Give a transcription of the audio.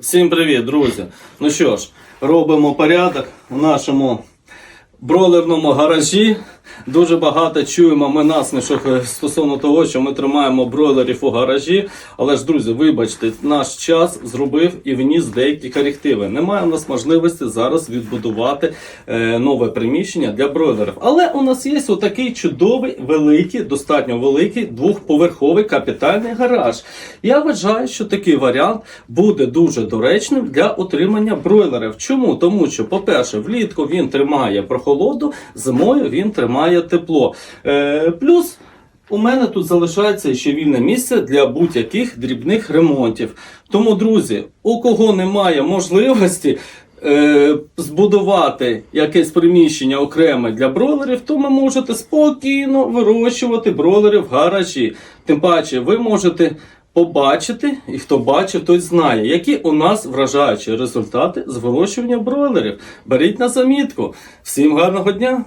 Всім привіт, друзі! Ну що ж, робимо порядок в нашому бролерному гаражі. Дуже багато чуємо ми насмішок е, стосовно того, що ми тримаємо бройлерів у гаражі. Але ж, друзі, вибачте, наш час зробив і вніс деякі корективи. Немає у нас можливості зараз відбудувати е, нове приміщення для бройлерів. Але у нас є отакий чудовий, великий, достатньо великий двохповерховий капітальний гараж. Я вважаю, що такий варіант буде дуже доречним для отримання бройлерів. Чому? Тому що, по-перше, влітку він тримає прохолоду, зимою він тримає тепло. Е, плюс у мене тут залишається ще вільне місце для будь-яких дрібних ремонтів. Тому, друзі, у кого немає можливості. е, Збудувати якесь приміщення окреме для бройлерів, то ви можете спокійно вирощувати бройлерів в гаражі. Тим паче, ви можете побачити, і хто бачив, той знає, які у нас вражаючі результати з вирощування бройлерів. Беріть на замітку. Всім гарного дня!